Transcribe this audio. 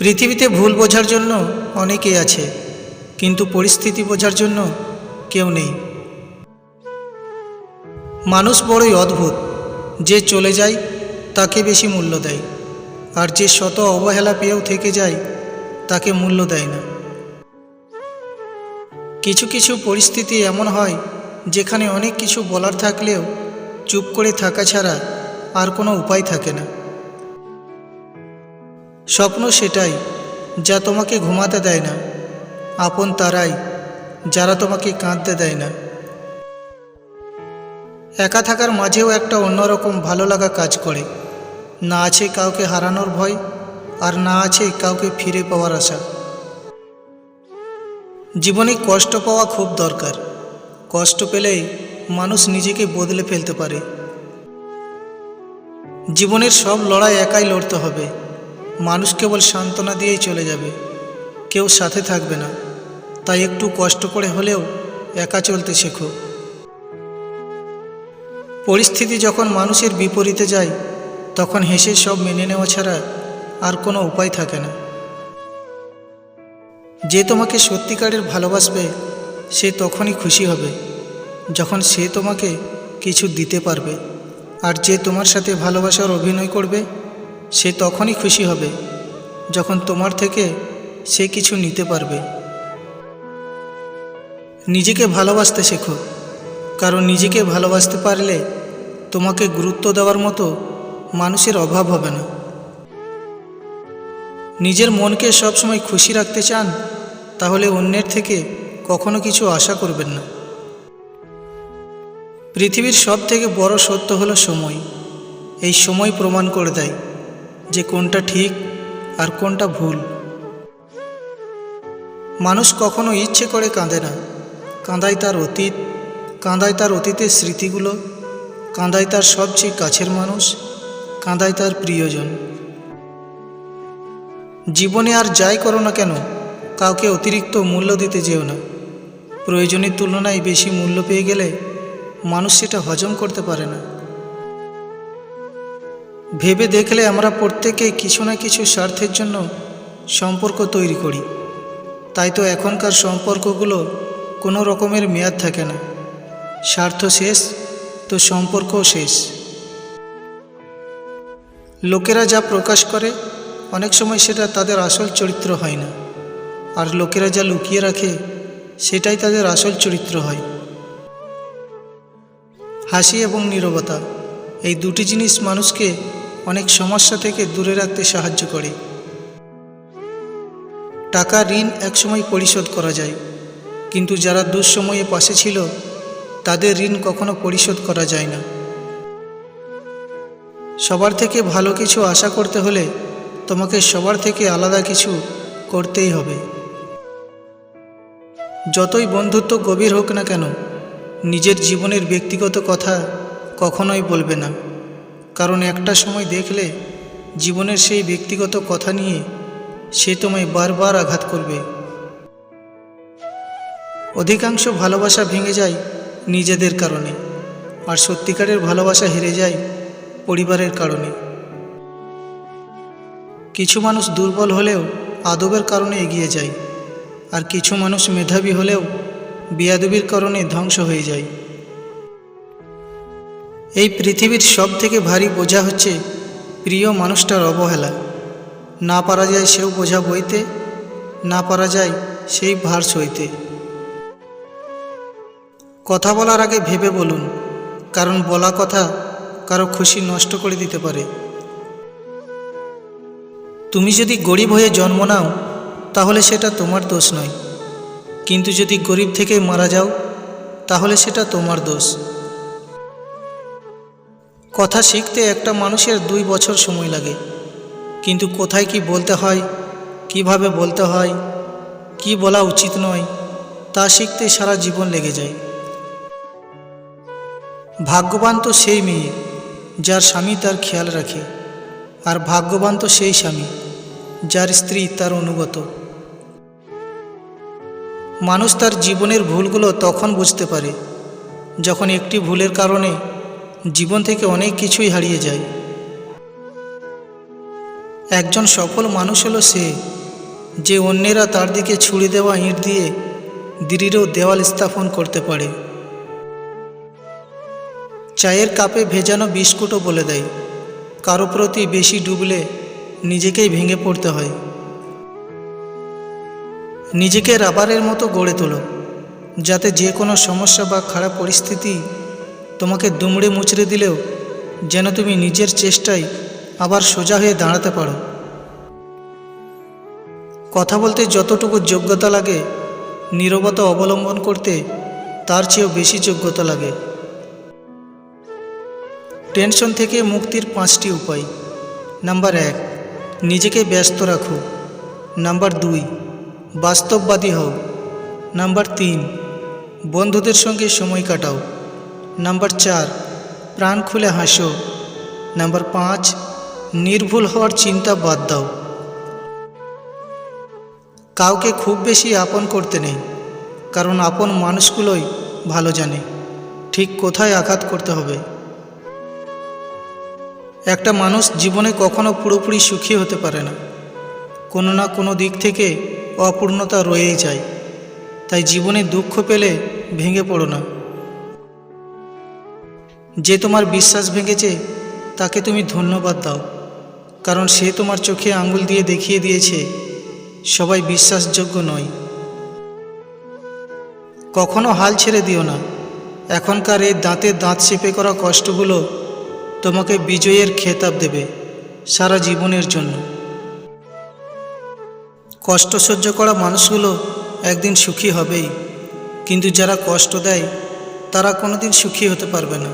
পৃথিবীতে ভুল বোঝার জন্য অনেকেই আছে, কিন্তু পরিস্থিতি বোঝার জন্য কেউ নেই। মানুষ বড়ই অদ্ভুত, যে চলে যায় তাকে বেশি মূল্য দেয়, আর যে শত অবহেলা পেয়েও থেকে যায় তাকে মূল্য দেয় না। কিছু কিছু পরিস্থিতি এমন হয়, যেখানে অনেক কিছু বলার থাকলেও চুপ করে থাকা ছাড়া আর কোনো উপায় থাকে না। স্বপ্ন সেটাই যা তোমাকে ঘুমাতে দেয় না। আপন তারাই যারা তোমাকে কাঁদতে দেয় না। একা থাকার মাঝেও একটা অন্যরকম ভালো লাগা কাজ করে। না আছে কাউকে হারানোর ভয় আর না আছে কাউকে ফিরে পাওয়ার আশা। জীবনে কষ্ট পাওয়া খুব দরকার। কষ্ট পেলেই মানুষ নিজেকে বদলে ফেলতে পারে। জীবনের সব লড়াই একাই লড়তে হবে। মানুষ কেবল সান্ত্বনা দিয়েই চলে যাবে। কেউ সাথে থাকবে না। তাই একটু কষ্ট করে হলেও একা চলতে শেখো। পরিস্থিতি যখন মানুষের বিপরীতে যায়, তখন হেসে সব মেনে নেওয়া ছাড়া আর কোনো উপায় থাকে না। যে তোমাকে সত্যিকারের ভালোবাসবে, সে তখনই খুশি হবে, যখন সে তোমাকে কিছু দিতে পারবে। আর যে তোমার সাথে ভালোবাসার অভিনয় করবে সে তখনই খুশি হবে, যখন তোমার থেকে সে কিছু নিতে পারবে। নিজেকে ভালোবাসতে শেখো, কারণ নিজেকে ভালোবাসতে পারলে তোমাকে গুরুত্ব দেওয়ার মতো মানুষের অভাব হবে না। নিজের মনকে সবসময় খুশি রাখতে চান, তাহলে অন্যের থেকে কখনো কিছু আশা করবেন না। পৃথিবীর সব থেকে বড় সত্য হলো সময়। এই সময় প্রমাণ করে দেয় যে কোনটা ঠিক আর কোনটা ভুল। মানুষ কখনো ইচ্ছে করে কাঁদে না। কাঁদায় তার অতীত কাঁদায় তার অতীতের স্মৃতিগুলো কাঁদায় তার সবচেয়ে কাছের মানুষ কাঁদায় তার প্রিয়জন। জীবনে আর যাই করো না কেন, কাউকে অতিরিক্ত মূল্য দিতে যেও না। প্রয়োজনের তুলনায় বেশি মূল্য পেয়ে গেলে মানুষ সেটা হজম করতে পারে না। ভেবে দেখলে আমরা প্রত্যেকেই কিছু না কিছু স্বার্থের জন্য সম্পর্ক তৈরি করি। তাই তো এখনকার সম্পর্কগুলো কোনো রকমের মেয়াদ থাকে না। স্বার্থ শেষ, তো সম্পর্কও শেষ। লোকেরা যা প্রকাশ করে, অনেক সময় সেটা তাদের আসল চরিত্র হয় না। আর লোকেরা যা লুকিয়ে রাখে, সেটাই তাদের আসল চরিত্র হয়। হাসি এবং নীরবতা, এই দুটি জিনিস মানুষকে অনেক সমস্যা থেকে দূরে রাখতে সাহায্য করে। টাকা ঋণ একসময় পরিশোধ করা যায়। কিন্তু যারা দুঃসময়ে পাশে ছিল, তাদের ঋণ কখনো পরিশোধ করা যায় না। সবার থেকে ভালো কিছু আশা করতে হলে তোমাকে সবার থেকে আলাদা কিছু করতেই হবে। যতই বন্ধুত্ব গভীর হোক না কেন, নিজের জীবনের ব্যক্তিগত কথা কখনোই বলবে না। কারণ একটা সময় দেখলে জীবনের সেই ব্যক্তিগত কথা নিয়ে সে তোমায় বারবার আঘাত করবে। অধিকাংশ ভালোবাসা ভেঙে যায় নিজেদের কারণে, আর সত্যিকারের ভালোবাসা হেরে যায় পরিবারের কারণে। কিছু মানুষ দুর্বল হলেও আদবের কারণে এগিয়ে যায়, আর কিছু মানুষ মেধাবী হলেও বেয়াদবির কারণে ধ্বংস হয়ে যায়। এই পৃথিবীর সব থেকে ভারী বোঝা হচ্ছে প্রিয় মানুষটার অবহেলা। না পারা যায় সেও বোঝা বইতে, না পারা যায় সেই ভার সইতে। কথা বলার আগে ভেবে বলুন, কারণ বলা কথা কারও খুশি নষ্ট করে দিতে পারে। তুমি যদি গরিব হয়ে জন্ম নাও, তাহলে সেটা তোমার দোষ নয়। কিন্তু যদি গরিব থেকে মারা যাও, তাহলে সেটা তোমার দোষ। কথা শিখতে একটা মানুষের দুই বছর সময় লাগে। কিন্তু কোথায় কি বলতে হয়, কীভাবে বলতে হয়, কি বলা উচিত নয়, তা শিখতে সারা জীবন লেগে যায়। ভাগ্যবান তো সেই মেয়ে, যার স্বামী তার খেয়াল রাখে, আর ভাগ্যবান তো সেই স্বামী, যার স্ত্রী তার অনুগত। মানুষ তার জীবনের ভুলগুলো তখন বুঝতে পারে, যখন একটি ভুলের কারণে জীবন থেকে অনেক কিছুই হারিয়ে যায়। একজন সফল মানুষ হলো সে, যে অন্যেরা তার দিকে ছুড়ে দেওয়া ইঁট দিয়ে দৃঢ় দেওয়াল স্থাপন করতে পারে। চায়ের কাপে ভেজানো বিস্কুটও বলে দেয়, কারও প্রতি বেশি ডুবলে নিজেকেই ভেঙে পড়তে হয়। নিজেকে রাবারের মতো গড়ে তোলো, যাতে যে কোনো সমস্যা বা খারাপ পরিস্থিতি তোমাকে দুমড়ে মুচড়ে দিলেও যেন তুমি নিজের চেষ্টায় আবার সোজা হয়ে দাঁড়াতে পারো। কথা বলতে যতটুকু যোগ্যতা লাগে, নীরবতা অবলম্বন করতে তার চেয়েও বেশি যোগ্যতা লাগে। টেনশন থেকে মুক্তির পাঁচটি উপায়। নাম্বার এক, নিজেকে ব্যস্ত রাখো। নাম্বার দুই, বাস্তববাদী হও। নাম্বার তিন, বন্ধুদের সঙ্গে সময় কাটাও। নাম্বার চার, প্রাণ খুলে হাসো। নাম্বার পাঁচ, নির্ভুল হওয়ার চিন্তা বাদ দাও। কাউকে খুব বেশি আপন করতে নেই, কারণ আপন মানুষগুলোই ভালো জানে, ঠিক কোথায় আঘাত করতে হবে। একটা মানুষ জীবনে কখনো পুরোপুরি সুখী হতে পারে না, কোনো না কোনো দিক থেকে অপূর্ণতা রয়েই যায়, তাই জীবনে দুঃখ পেলে ভেঙে পড়ো না। যে তোমার বিশ্বাস ভেঙেছে, তাকে তুমি ধন্যবাদ দাও, কারণ সে তোমার চোখে আঙুল দিয়ে দেখিয়ে দিয়েছে, সবাই বিশ্বাসযোগ্য নয়। কখনো হাল ছেড়ে দিও না। এখনকার এই দাঁতে দাঁত চেপে করা কষ্টগুলো তোমাকে বিজয়ের খেতাব দেবে সারা জীবনের জন্য। কষ্ট সহ্য করা মানুষগুলো একদিন সুখী হবেই, কিন্তু যারা কষ্ট দেয়, তারা কোনোদিন সুখী হতে পারবে না।